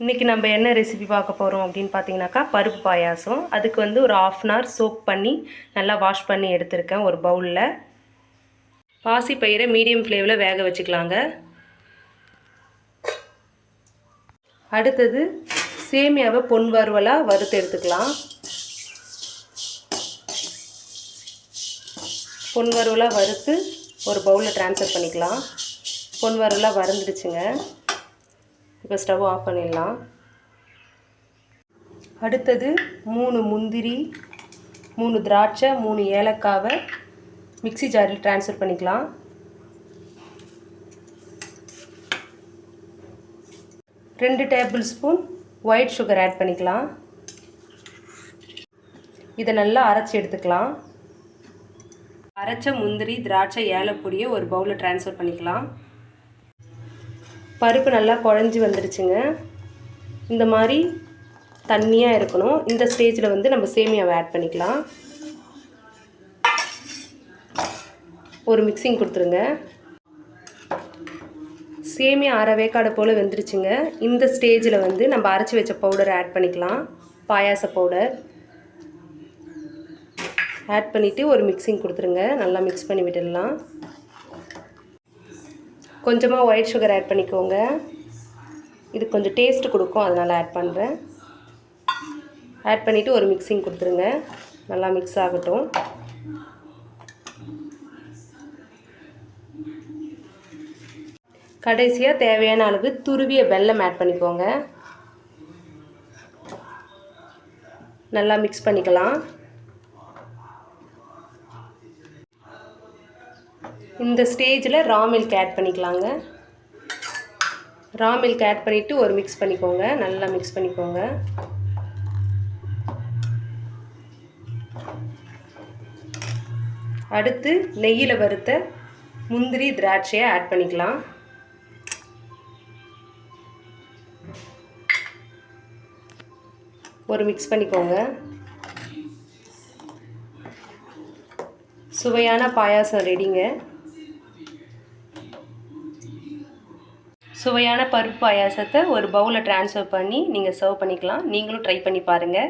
இன்றைக்கி நம்ம என்ன ரெசிபி பார்க்க போகிறோம் அப்படின்னு பார்த்தீங்கன்னாக்கா பருப்பு பாயாசம். அதுக்கு வந்து ஒரு ஆஃப் அன் ஹவர் சோக் பண்ணி நல்லா வாஷ் பண்ணி எடுத்திருக்கேன் ஒரு பவுலில் பாசி பயிரை மீடியம் ஃப்ளேவில் வேக வச்சுக்கலாங்க. அடுத்தது சேமியாவை பொன் வறுவலாக வறுத்து எடுத்துக்கலாம். பொன் வறுவலாக வறுத்து ஒரு பவுலில் ட்ரான்ஸ்ஃபர் பண்ணிக்கலாம். பொன் வறுவலாக வறுந்துடுச்சுங்க. இப்போ ஸ்டவ் ஆஃப் பண்ணிடலாம். அடுத்தது மூணு முந்திரி மூணு திராட்சை மூணு ஏலக்காவை மிக்ஸி ஜாரில் ட்ரான்ஸ்ஃபர் பண்ணிக்கலாம். ரெண்டு tablespoon white sugar add பண்ணிக்கலாம். இதை நல்லா அரைச்சி எடுத்துக்கலாம். அரைச்ச முந்திரி திராட்சை ஏலப்பொடியை ஒரு பவுலில் ட்ரான்ஸ்ஃபர் பண்ணிக்கலாம். பருப்பு நல்லா குழஞ்சி வந்துடுச்சுங்க இந்த மாதிரி தண்ணியாக இருக்கணும். இந்த ஸ்டேஜில் வந்து நம்ம சேமியாவை ஆட் பண்ணிக்கலாம். ஒரு மிக்சிங் கொடுத்துருங்க. சேமியா அரைவேக்காடை போல் வெந்துருச்சுங்க. இந்த ஸ்டேஜில் வந்து நம்ம அரைச்சி வச்ச பவுடர் ஆட் பண்ணிக்கலாம். பாயாச பவுடர் ஆட் பண்ணிவிட்டு ஒரு மிக்சிங் கொடுத்துருங்க. நல்லா மிக்ஸ் பண்ணி விட்டுடலாம். கொஞ்சமாக ஒயிட் சுகர் ஆட் பண்ணிக்கோங்க. இது கொஞ்சம் டேஸ்ட்டு கொடுக்கும் அதனால் ஆட் பண்ணுறேன் ஆட் பண்ணிவிட்டு ஒரு மிக்சிங் கொடுத்துருங்க. நல்லா மிக்ஸ் ஆகட்டும். கடைசியாக தேவையான அளவு துருவிய வெல்லம் ஆட் பண்ணிக்கோங்க. நல்லா மிக்ஸ் பண்ணிக்கலாம். இந்த ஸ்டேஜில் ரா மில்க் ஆட் பண்ணிக்கலாங்க. ரா மில்க் ஆட் பண்ணிவிட்டு ஒரு மிக்ஸ் பண்ணிக்கோங்க. நல்லா மிக்ஸ் பண்ணிக்கோங்க. அடுத்து நெய்யில் வறுத்த முந்திரி திராட்சையை ஆட் பண்ணிக்கலாம். ஒரு மிக்ஸ் பண்ணிக்கோங்க. சுவையான பாயாசம் ரெடிங்க சுவையான பருப்பு பாயாசத்தை ஒரு பவுலில் ட்ரான்ஸ்ஃபர் பண்ணி நீங்கள் சர்வ் பண்ணிக்கலாம். நீங்களும் ட்ரை பண்ணி பாருங்கள்